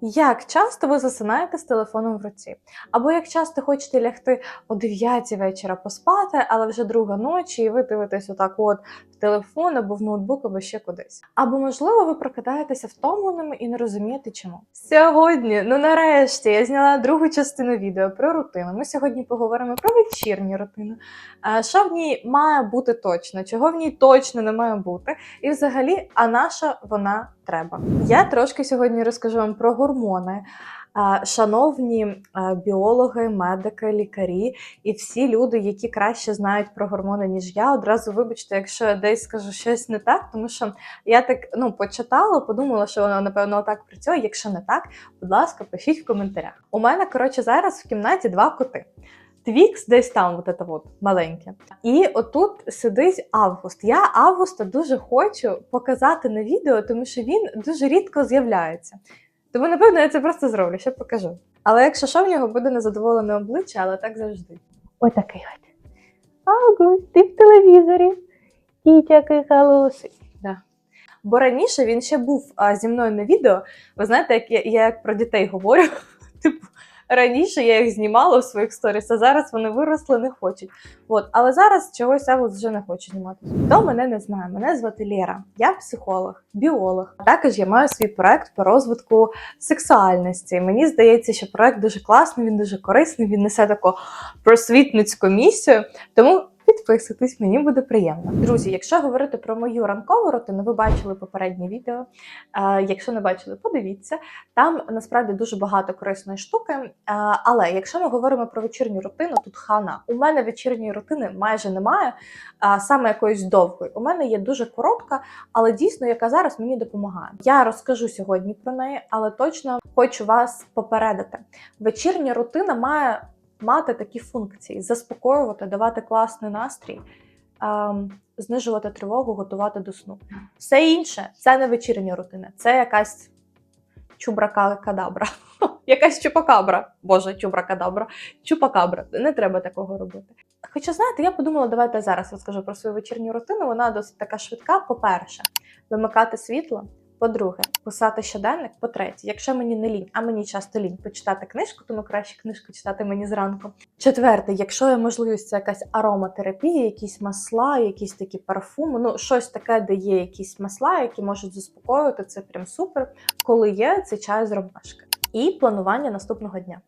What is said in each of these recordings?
Як часто ви засинаєте з телефоном в руці? Або як часто хочете лягти о 9 вечора поспати, але вже друга ночі, і ви дивитесь отак от телефон або в ноутбук, або ще кудись. Або, можливо, ви прокидаєтеся втомленими і не розумієте чому. Сьогодні, ну нарешті, я зняла другу частину відео про рутину. Ми сьогодні поговоримо про вечірню рутину. Що в ній має бути точно, чого в ній точно не має бути, і взагалі, а наша вона треба. Я трошки сьогодні розкажу вам про гормони. Шановні біологи, медики, лікарі і всі люди, які краще знають про гормони, ніж я, одразу вибачте, якщо я десь скажу щось не так, тому що я так ну почитала, подумала, що воно напевно так працює. Якщо не так, будь ласка, пишіть в коментарях. У мене коротше зараз в кімнаті два коти. Твікс десь там, от це от, маленьке. І отут сидить Август. Я Августа дуже хочу показати на відео, тому що він дуже рідко з'являється. Тому, напевно, я це просто зроблю, ще покажу. Але якщо що, в нього буде незадоволене обличчя, але так завжди. Отакий от. Август, ти в телевізорі. Кіть який халусий. Да. Бо раніше він ще був а, зі мною на відео. Ви знаєте, як я, я як про дітей говорю. Типу, раніше я їх знімала у своїх сторіс, а зараз вони виросли, не хочуть. От, але зараз чогось я вже не хочу знімати. Хто мене не знає, мене звати Лєра. Я психолог, біолог. Також я маю свій проект по розвитку сексуальності. Мені здається, що проект дуже класний, він дуже корисний, він несе таку просвітницьку місію. Тому підписуйтесь, мені буде приємно. Друзі, якщо говорити про мою ранкову рутину, ви бачили попереднє відео. Е, якщо не бачили, подивіться. Там насправді дуже багато корисної штуки. Е, але якщо ми говоримо про вечірню рутину, тут хана. У мене вечірньої рутини майже немає, саме якоїсь довгої. У мене є дуже коротка, але дійсно, яка зараз мені допомагає. Я розкажу сьогодні про неї, але точно хочу вас попередити. Вечірня рутина має мати такі функції: заспокоювати, давати класний настрій. ем, Знижувати тривогу, готувати до сну. Все інше це не вечірня рутина, це якась чубрака-кадабра. Якась чупакабра. Боже, чубракадабра. Чупакабра. Не треба такого робити. Хоча, знаєте, я подумала, давайте зараз розкажу про свою вечірню рутину. Вона досить така швидка. По-перше, вимикати світло. По-друге, писати щоденник. По-третє, якщо мені не лінь, а мені часто лінь почитати книжку, тому краще книжку читати мені зранку. Четверте, якщо є можливість, це якась ароматерапія, якісь масла, якісь такі парфуми, ну щось таке, де є якісь масла, які можуть заспокоювати, це прям супер. Коли є, це чай з ромашки. І планування наступного дня.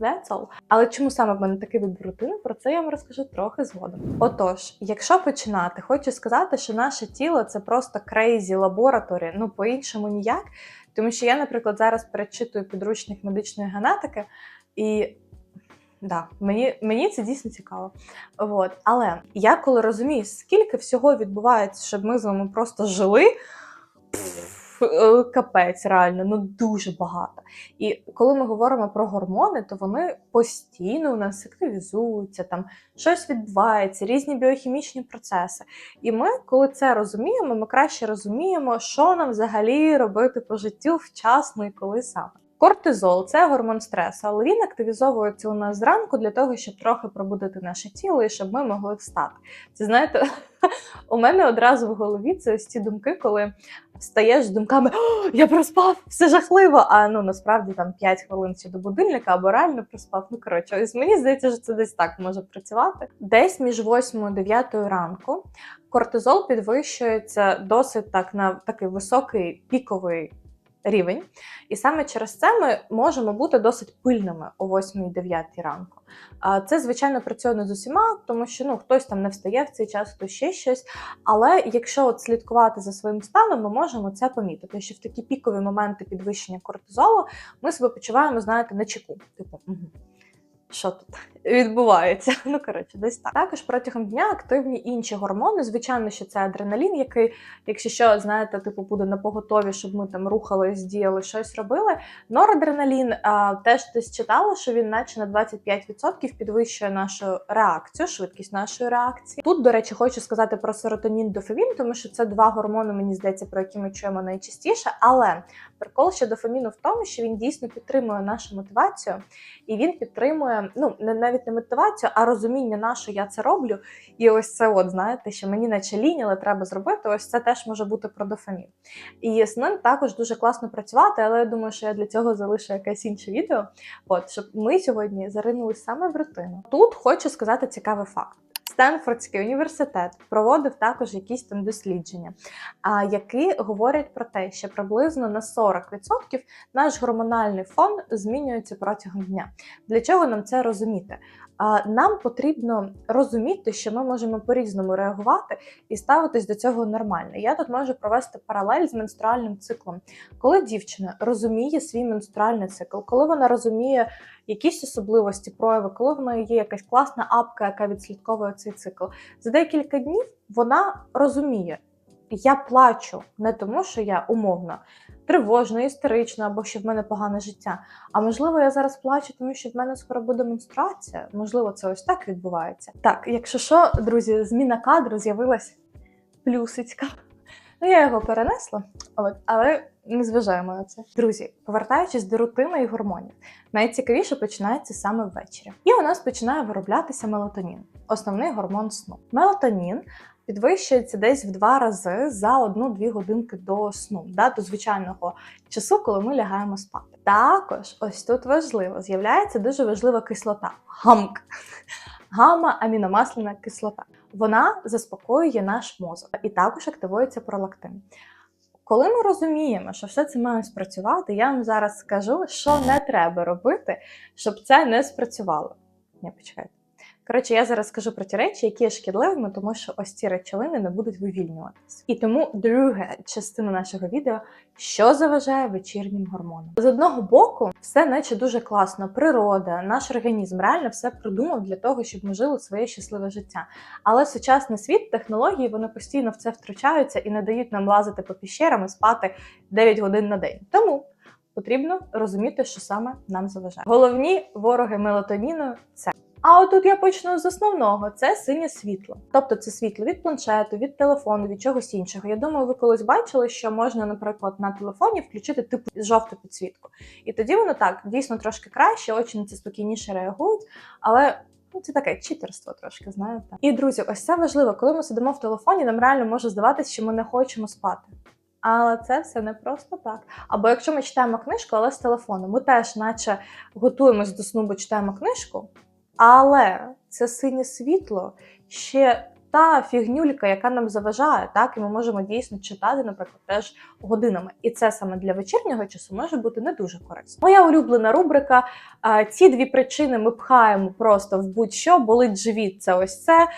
That's all. Але чому саме в мене такий вибір рутини? Про це я вам розкажу трохи згодом. Отож, якщо починати, хочу сказати, що наше тіло це просто crazy лабораторія, ну по-іншому ніяк. Тому що я, наприклад, зараз перечитую підручник медичної генетики, і да, мені, мені це дійсно цікаво. От. Але я коли розумію, скільки всього відбувається, щоб ми з вами просто жили. пф, Капець, реально, ну дуже багато. І коли ми говоримо про гормони, то вони постійно у нас активізуються, там щось відбувається, різні біохімічні процеси. І ми, коли це розуміємо, ми краще розуміємо, що нам взагалі робити по життю вчасно і коли саме. Кортизол це гормон стресу, але він активізовується у нас зранку для того, щоб трохи пробудити наше тіло і щоб ми могли встати. Це знаєте, у мене одразу в голові це ось ці думки, коли встаєш з думками О, я проспав, все жахливо. А ну насправді там 5 хвилин ще до будильника або реально проспав. Ну коротше, ось мені здається, що це десь так може працювати. Десь між 8 і 9 ранку кортизол підвищується досить так на такий високий піковий рівень. І саме через це ми можемо бути досить пильними о 8-9 ранку. А Це, звичайно, працює не з усіма, тому що ну, хтось там не встає в цей час, хтось ще щось. Але якщо от слідкувати за своїм станом, ми можемо це помітити, що в такі пікові моменти підвищення кортизолу ми себе почуваємо, знаєте, на чеку. Типу, угу. Що тут відбувається? Ну, коротше, десь так. Також протягом дня активні інші гормони. Звичайно, що це адреналін, який, якщо що, знаєте, типу буде на поготові, щоб ми там рухались, діяли, щось робили. Норадреналін а, теж десь читала, що він наче на 25% підвищує нашу реакцію, швидкість нашої реакції. Тут, до речі, хочу сказати про серотонін дофамін, тому що це два гормони, мені здається, про які ми чуємо найчастіше. Але прикол ще дофаміну в тому, що він дійсно підтримує нашу мотивацію і він підтримує ну не навіть не мотивацію, а розуміння на що я це роблю. І ось це, от знаєте, що мені наче лінь, треба зробити. Ось це теж може бути про дофамін. І з ним також дуже класно працювати, але я думаю, що я для цього залишу якесь інше відео. От щоб ми сьогодні заринули саме в рутину. Тут хочу сказати цікавий факт. Стенфордський університет проводив також якісь там дослідження, які говорять про те, що приблизно на 40% наш гормональний фон змінюється протягом дня. Для чого нам це розуміти? Нам потрібно розуміти, що ми можемо по-різному реагувати і ставитись до цього нормально. Я тут можу провести паралель з менструальним циклом. Коли дівчина розуміє свій менструальний цикл, коли вона розуміє якісь особливості прояви, коли в неї є якась класна апка, яка відслідковує цей цикл, за декілька днів вона розуміє, я плачу не тому, що я умовно тривожна, істерична або що в мене погане життя. А можливо, я зараз плачу, тому що в мене скоро буде менструація. Можливо, це ось так відбувається. Так, якщо що, друзі, зміна кадру з'явилась плюсицька. Ну, я його перенесла, от, але не зважаємо на це. Друзі, повертаючись до рутини і гормонів, найцікавіше починається саме ввечері. І у нас починає вироблятися мелатонін, основний гормон сну. Мелатонін підвищується десь в два рази за одну-дві годинки до сну, да, до звичайного часу, коли ми лягаємо спати. Також ось тут важливо, з'являється дуже важлива кислота гамк. Гамма-аміномасляна кислота. Вона заспокоює наш мозок і також активується пролактин. Коли ми розуміємо, що все це має спрацювати, я вам зараз скажу, що не треба робити, щоб це не спрацювало. Ні, почекайте. Коротше, я зараз скажу про ті речі, які є шкідливими, тому що ось ці речовини не будуть вивільнюватись. І тому друга частина нашого відео, що заважає вечірнім гормонам. З одного боку, все наче дуже класно. Природа, наш організм реально все придумав для того, щоб ми жили своє щасливе життя. Але сучасний світ, технології, вони постійно в це втручаються і не дають нам лазити по піщерам і спати 9 годин на день. Тому. Потрібно розуміти, що саме нам заважає. Головні вороги мелатоніну це а отут я почну з основного: це синє світло. Тобто це світло від планшету, від телефону, від чогось іншого. Я думаю, ви колись бачили, що можна, наприклад, на телефоні включити типу жовту підсвітку. І тоді воно так дійсно трошки краще, очі на це спокійніше реагують, але. Ну, це таке читерство трошки, знаєте. І друзі, ось це важливо, коли ми сидимо в телефоні, нам реально може здаватися, що ми не хочемо спати. Але це все не просто так. Або якщо ми читаємо книжку, але з телефону, ми теж, наче, готуємось до сну, бо читаємо книжку, але це синє світло ще та фігнюлька, яка нам заважає, так і ми можемо дійсно читати, наприклад, теж годинами. І це саме для вечірнього часу може бути не дуже корисно. Моя улюблена рубрика. Ці дві причини ми пхаємо просто в будь-що, болить живіт. Це ось це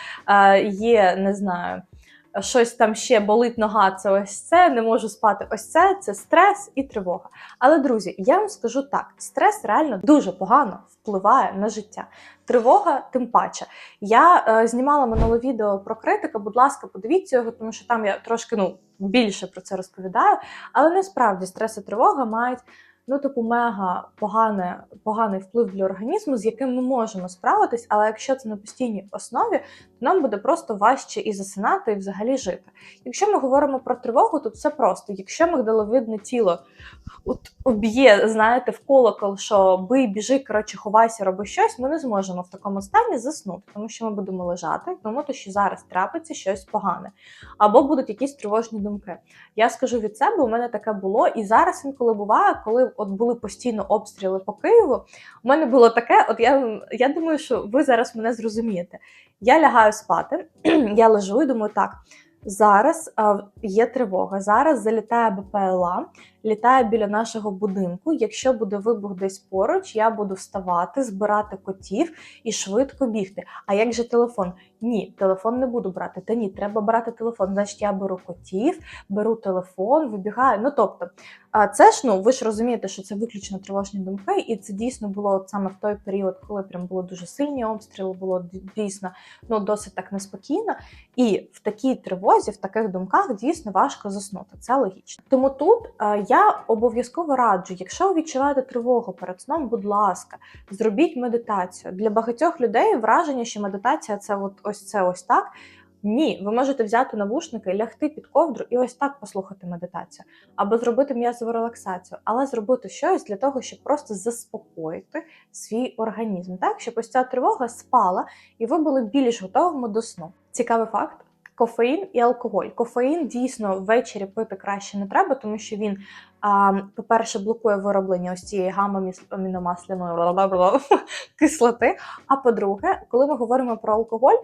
є, не знаю щось там ще болить нога, це ось це, не можу спати. Ось це це стрес і тривога. Але, друзі, я вам скажу так: стрес реально дуже погано впливає на життя. Тривога, тим паче. Я е, знімала минуле відео про критика. Будь ласка, подивіться його, тому що там я трошки ну більше про це розповідаю. Але насправді стрес і тривога мають ну, типу, мега погане, поганий вплив для організму, з яким ми можемо справитись, але якщо це на постійній основі, то нам буде просто важче і засинати, і взагалі жити. Якщо ми говоримо про тривогу, то все просто. Якщо мигдаловидне тіло от об'є, знаєте, в колокол, що бий, біжи, коротше, ховайся, роби щось, ми не зможемо в такому стані заснути, тому що ми будемо лежати, тому що зараз трапиться щось погане. Або будуть якісь тривожні думки. Я скажу від себе, у мене таке було, і зараз інколи буває, коли от були постійно обстріли по Києву. У мене було таке, от я я думаю, що ви зараз мене зрозумієте. Я лягаю спати, я лежу і думаю, так. Зараз є тривога. Зараз залітає БПЛА, літає біля нашого будинку. Якщо буде вибух десь поруч, я буду вставати, збирати котів і швидко бігти. А як же телефон? Ні, телефон не буду брати. Та ні, треба брати телефон. Значить, я беру котів, беру телефон, вибігаю. Ну тобто, це ж ну ви ж розумієте, що це виключно тривожні думки, і це дійсно було от саме в той період, коли прям було дуже сильні обстріли, було дійсно ну досить так неспокійно. І в такій тривозі, в таких думках дійсно важко заснути. Це логічно. Тому тут я обов'язково раджу, якщо ви відчуваєте тривогу перед сном, будь ласка, зробіть медитацію. Для багатьох людей враження, що медитація це от ось це ось так. Ні, ви можете взяти навушники, лягти під ковдру і ось так послухати медитацію, або зробити м'язову релаксацію, але зробити щось для того, щоб просто заспокоїти свій організм, так щоб ось ця тривога спала, і ви були більш готовими до сну. Цікавий факт. Кофеїн і алкоголь. Кофеїн дійсно ввечері пити краще не треба, тому що він, по-перше, блокує вироблення ось цієї гамма-аміномасляної кислоти. А по-друге, коли ми говоримо про алкоголь,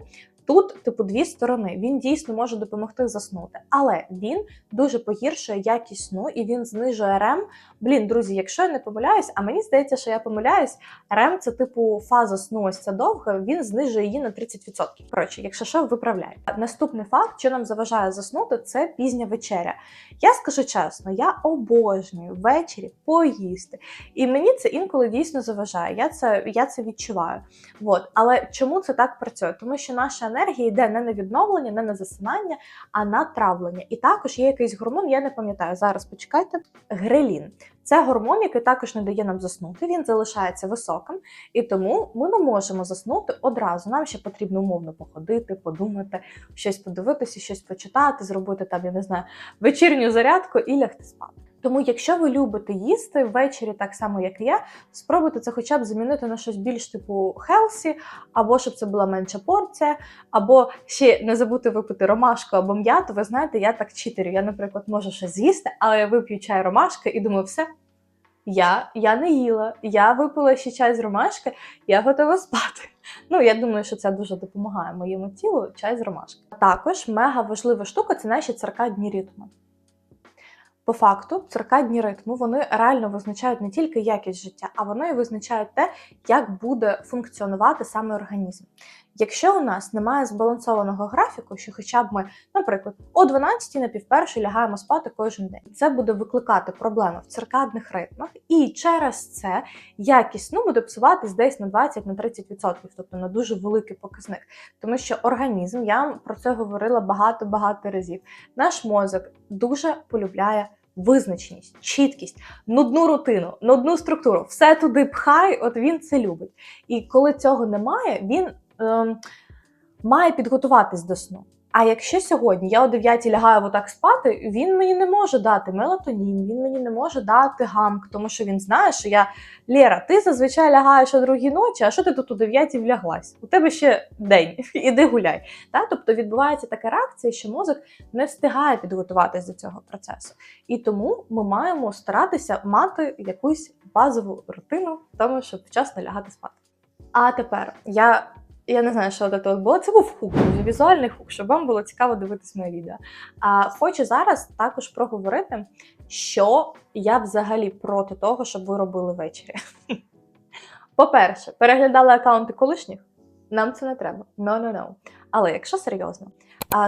тут типу дві сторони. Він дійсно може допомогти заснути, але він дуже погіршує якість сну і він знижує рем. Блін, друзі, якщо я не помиляюсь, а мені здається, що я помиляюсь, рем це типу фаза сну, ось ця довга, він знижує її на 30%. Коротше, якщо що, виправляю. Наступний факт, що нам заважає заснути, це пізня вечеря. Я скажу чесно, я обожнюю ввечері поїсти. І мені це інколи дійсно заважає. Я це, я це відчуваю. От. Але чому це так працює? Тому що наша енергія йде не на відновлення, не на засинання, а на травлення. І також є якийсь гормон, я не пам'ятаю. Зараз почекайте. Грелін. Це гормон, який також не дає нам заснути. Він залишається високим, і тому ми не можемо заснути одразу. Нам ще потрібно умовно походити, подумати, щось подивитися, щось почитати, зробити там, я не знаю, вечірню зарядку і лягти спати. Тому, якщо ви любите їсти ввечері, так само як і я, спробуйте це хоча б замінити на щось більш типу хелсі, або щоб це була менша порція, або ще не забути випити ромашку або м'яту. Ви знаєте, я так читерю. Я, наприклад, можу щось з'їсти, але я вип'ю чай ромашки і думаю, все. Я, я не їла, я випила ще чай з ромашки, я готова спати. Ну, я думаю, що це дуже допомагає моєму тілу чай з ромашки. Також мега важлива штука це наші циркадні ритми. По факту, циркадні ритми вони реально визначають не тільки якість життя, а вони і визначають те, як буде функціонувати саме організм. Якщо у нас немає збалансованого графіку, що хоча б ми, наприклад, о 12 на півпершій лягаємо спати кожен день, це буде викликати проблеми в циркадних ритмах, і через це якість сну буде псуватись десь на 20-30%, тобто на дуже великий показник. Тому що організм, я про це говорила багато-багато разів. Наш мозок дуже полюбляє визначеність, чіткість, нудну рутину, нудну структуру, все туди пхай, от він це любить. І коли цього немає, він має підготуватись до сну. А якщо сьогодні я о 9 лягаю отак спати, він мені не може дати мелатонін, він мені не може дати гамк, тому що він знає, що я Лєра, ти зазвичай лягаєш о другій ночі, а що ти тут о 9 вляглась? У тебе ще день, іди гуляй. Та? Тобто відбувається така реакція, що мозок не встигає підготуватись до цього процесу. І тому ми маємо старатися мати якусь базову рутину в тому, щоб вчасно лягати спати. А тепер я. Я не знаю, що до того було. Це був хук, візуальний хук, щоб вам було цікаво дивитись моє відео. А хочу зараз також проговорити, що я взагалі проти того, щоб ви робили ввечері. По-перше, переглядали аккаунти колишніх. Нам це не треба. No-no-no. Але якщо серйозно,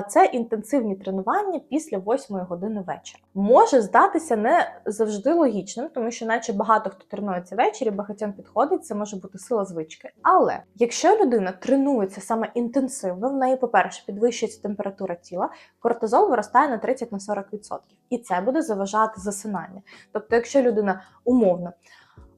це інтенсивні тренування після 8 години вечора. Може здатися не завжди логічним, тому що, наче багато хто тренується ввечері, багатьом підходить, це може бути сила звички. Але якщо людина тренується саме інтенсивно, в неї, по-перше, підвищується температура тіла, кортизол виростає на 30-40%. І це буде заважати засинання. Тобто, якщо людина умовно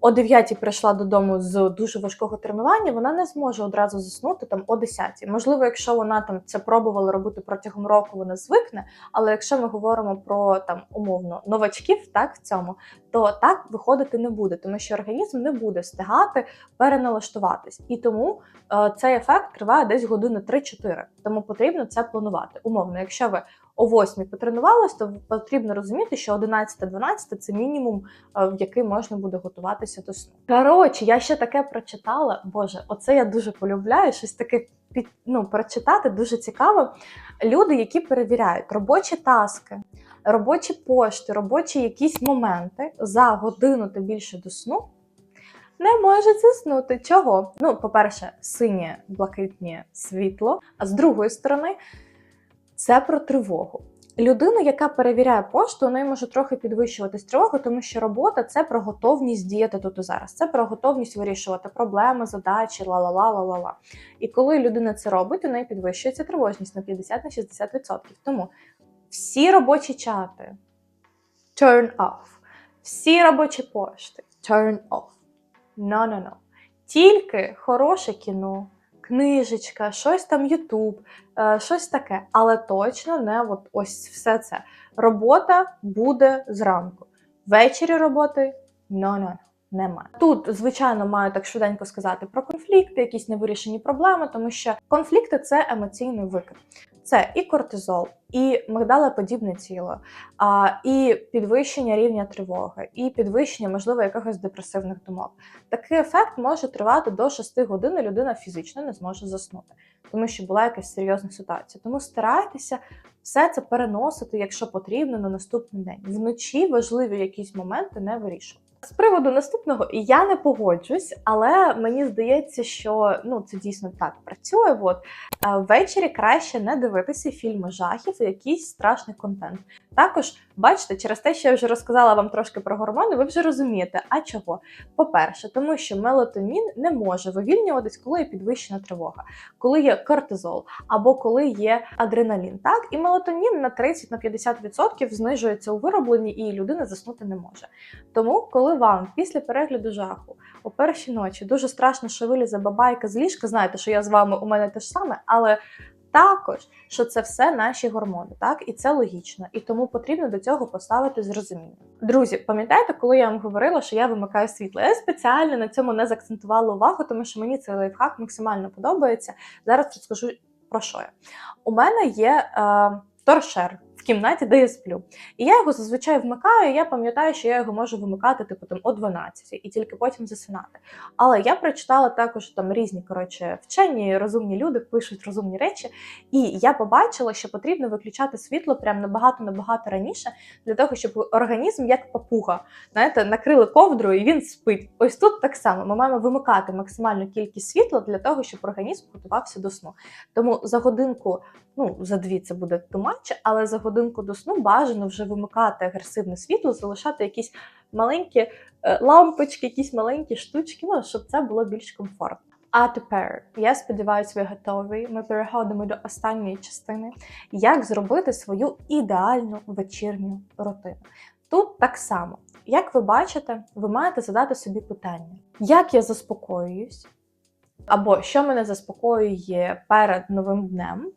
о 9 прийшла додому з дуже важкого тренування, вона не зможе одразу заснути там о 10. Можливо, якщо вона там це пробувала робити протягом року, вона звикне. Але якщо ми говоримо про там умовно новачків, так в цьому, то так виходити не буде, тому що організм не буде встигати переналаштуватись. І тому е, цей ефект триває десь години 3-4. Тому потрібно це планувати. Умовно, якщо ви о 8 потренувалися, то потрібно розуміти, що 11-12 це мінімум, е, в який можна буде готуватися до сну. Коротше, я ще таке прочитала. Боже, оце я дуже полюбляю. Щось таке під ну, прочитати дуже цікаво. Люди, які перевіряють робочі таски, робочі пошти, робочі якісь моменти за годину та більше до сну. Не можуть заснути. Чого? Ну, по-перше, синє блакитнє світло, а з другої сторони, це про тривогу. Людина, яка перевіряє пошту, у неї може трохи підвищуватись тривогу, тому що робота це про готовність діяти тут і зараз. Це про готовність вирішувати проблеми, задачі, ла-ла-ла-ла-ла-ла. І коли людина це робить, у неї підвищується тривожність на 50-60%. Тому всі робочі чати turn off. Всі робочі пошти turn off. No-no-no. Тільки хороше кіно, книжечка, щось там Ютуб, е, щось таке, але точно не от ось все це. Робота буде зранку. Ввечері роботи no-no, немає. Тут, звичайно, маю так швиденько сказати про конфлікти, якісь невирішені проблеми, тому що конфлікти це емоційний викид. Це і кортизол, і мигдалеподібне тіло, а, і підвищення рівня тривоги, і підвищення, можливо, якихось депресивних думок. Такий ефект може тривати до 6 годин, і людина фізично не зможе заснути, тому що була якась серйозна ситуація. Тому старайтеся все це переносити, якщо потрібно, на наступний день. Вночі важливі якісь моменти не вирішувати. З приводу наступного я не погоджусь, але мені здається, що ну це дійсно так працює. От е, ввечері краще не дивитися фільми жахів і якийсь страшний контент. Також бачите, через те, що я вже розказала вам трошки про гормони, ви вже розумієте, а чого? По-перше, тому що мелатонін не може вивільнюватись, коли є підвищена тривога, коли є кортизол або коли є адреналін. Так, і мелатонін на 30-50% знижується у виробленні, і людина заснути не може. Тому, коли вам після перегляду жаху о першій ночі дуже страшно, що вилізе бабайка з ліжка, знаєте, що я з вами у мене те ж саме, але також, що це все наші гормони, так і це логічно, і тому потрібно до цього поставити з розумінням. Друзі, пам'ятаєте, коли я вам говорила, що я вимикаю світло? Я спеціально на цьому не заакцентувала увагу, тому що мені цей лайфхак максимально подобається. Зараз розкажу про що я. У мене є е, торшер в кімнаті, де я сплю. І я його зазвичай вмикаю. і Я пам'ятаю, що я його можу вимикати типу там о 12 і тільки потім засинати. Але я прочитала також там різні коротше вчені, розумні люди пишуть розумні речі, і я побачила, що потрібно виключати світло прям набагато набагато раніше для того, щоб організм, як папуга, знаєте, накрили ковдрою і він спить. Ось тут так само ми маємо вимикати максимальну кількість світла для того, щоб організм готувався до сну. Тому за годинку. Ну, за дві це буде тумач, але за годинку до сну бажано вже вимикати агресивне світло, залишати якісь маленькі е, лампочки, якісь маленькі штучки, ну, щоб це було більш комфортно. А тепер я сподіваюся, ви готові. Ми переходимо до останньої частини. Як зробити свою ідеальну вечірню рутину? Тут так само, як ви бачите, ви маєте задати собі питання: як я заспокоююсь? Або що мене заспокоює перед новим днем?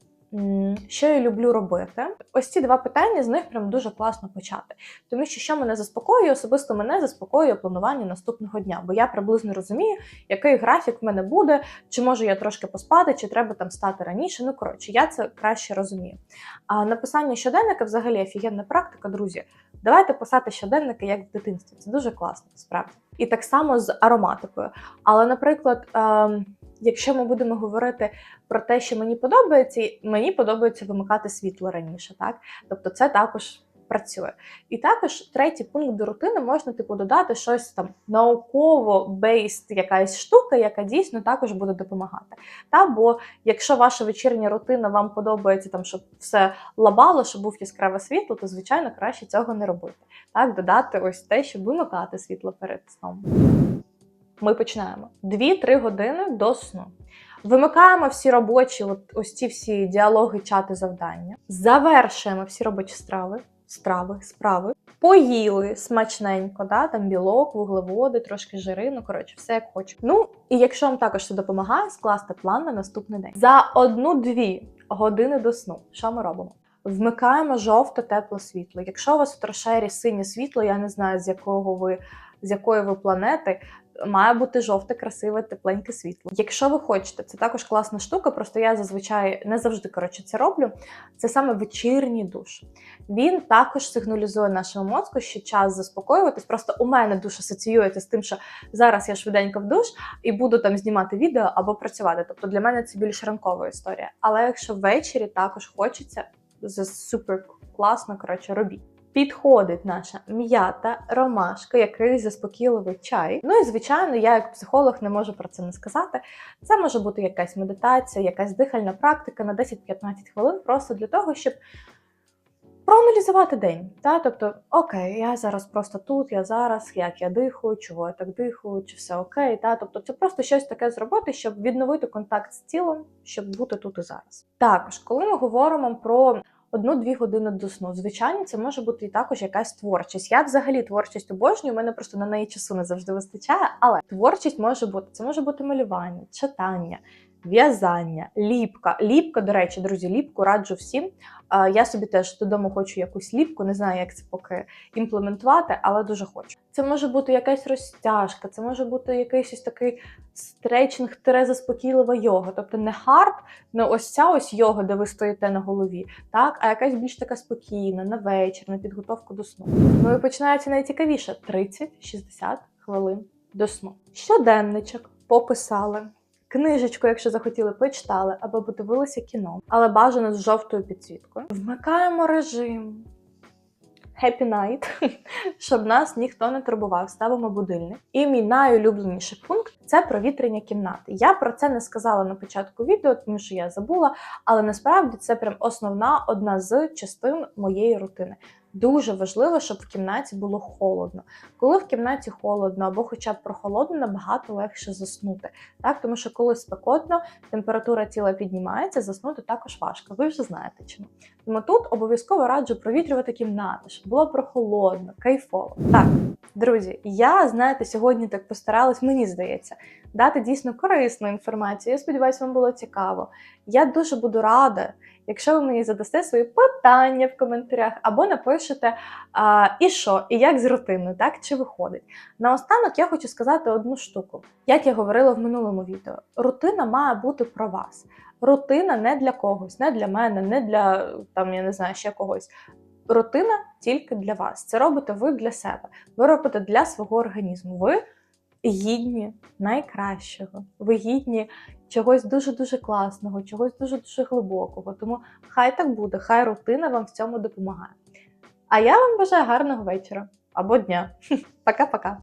Що я люблю робити? Ось ці два питання з них прям дуже класно почати. Тому що що мене заспокоює, особисто мене заспокоює планування наступного дня, бо я приблизно розумію, який графік в мене буде, чи можу я трошки поспати, чи треба там стати раніше. Ну коротше, я це краще розумію. А написання щоденника взагалі офігенна практика, друзі. Давайте писати щоденники як в дитинстві. Це дуже класно, справді. І так само з ароматикою. Але, наприклад, ем, якщо ми будемо говорити про те, що мені подобається, мені подобається вимикати світло раніше, так? Тобто це також працює. І також третій пункт до рутини можна типу додати щось там науково бейст, якась штука, яка дійсно також буде допомагати. Та бо якщо ваша вечірня рутина вам подобається, там щоб все лабало, щоб був яскраве світло, то звичайно краще цього не робити. Так, додати ось те, щоб вимикати світло перед сном. Ми починаємо 2-3 години до сну. Вимикаємо всі робочі, от ось ці всі діалоги, чати, завдання. Завершуємо всі робочі страви, страви, справи. Поїли смачненько, да? там білок, вуглеводи, трошки жири, ну коротше, все як хочу. Ну і якщо вам також це допомагає, скласти план на наступний день. За одну-дві години до сну. Що ми робимо? Вмикаємо жовте тепле світло. Якщо у вас в трошері синє світло, я не знаю з якого ви з якої ви планети, має бути жовте, красиве, тепленьке світло. Якщо ви хочете, це також класна штука. Просто я зазвичай не завжди коротше це роблю. Це саме вечірній душ. Він також сигналізує нашому мозку, що час заспокоюватись. Просто у мене душ асоціюється з тим, що зараз я швиденько в душ і буду там знімати відео або працювати. Тобто для мене це більш ранкова історія. Але якщо ввечері також хочеться, це супер класно, коротше, робіть. Підходить наша м'ята, ромашка, якийсь заспокійливий чай. Ну і звичайно, я як психолог не можу про це не сказати. Це може бути якась медитація, якась дихальна практика на 10-15 хвилин, просто для того, щоб проаналізувати день. Та? Тобто, окей, я зараз просто тут, я зараз, як я дихаю, чого я так дихаю, чи все окей. Та? Тобто, це просто щось таке зробити, щоб відновити контакт з тілом, щоб бути тут і зараз. Також, коли ми говоримо про одну-дві години до сну. Звичайно, це може бути і також якась творчість. Я взагалі творчість обожнюю, у мене просто на неї часу не завжди вистачає, але творчість може бути це може бути малювання, читання, в'язання, ліпка. Ліпка, до речі, друзі, ліпку раджу всім. Я собі теж додому хочу якусь ліпку, не знаю, як це поки імплементувати, але дуже хочу. Це може бути якась розтяжка, це може бути якийсь ось такий стрейчинг тире заспокійлива йога. Тобто не хард, не ось ця ось йога, де ви стоїте на голові, так, а якась більш така спокійна, на вечір, на підготовку до сну. Ну і починається найцікавіше: 30-60 хвилин до сну. Щоденничок пописали. Книжечку, якщо захотіли, почитали або подивилися кіно, але бажано з жовтою підсвіткою. Вмикаємо режим Happy Night, щоб нас ніхто не турбував. Ставимо будильник. І мій найулюбленіший пункт це провітрення кімнати. Я про це не сказала на початку відео, тому що я забула, але насправді це прям основна одна з частин моєї рутини. Дуже важливо, щоб в кімнаті було холодно. Коли в кімнаті холодно або хоча б прохолодно, набагато легше заснути. Так, тому що коли спекотно, температура тіла піднімається, заснути також важко. Ви вже знаєте чому. Тому тут обов'язково раджу провітрювати кімнату, щоб було прохолодно, кайфово. Так, друзі, я знаєте, сьогодні так постаралась, мені здається, дати дійсно корисну інформацію. Я сподіваюся, вам було цікаво. Я дуже буду рада, якщо ви мені задасте свої питання в коментарях або напишете, а, і що, і як з рутиною, так чи виходить. Наостанок я хочу сказати одну штуку. Як я говорила в минулому відео, рутина має бути про вас. Рутина не для когось, не для мене, не для там, я не знаю, ще когось. Рутина тільки для вас. Це робите ви для себе. Ви робите для свого організму. Ви гідні найкращого. Ви гідні чогось дуже-дуже класного, чогось дуже-дуже глибокого. Тому хай так буде, хай рутина вам в цьому допомагає. А я вам бажаю гарного вечора або дня. Пока-пока.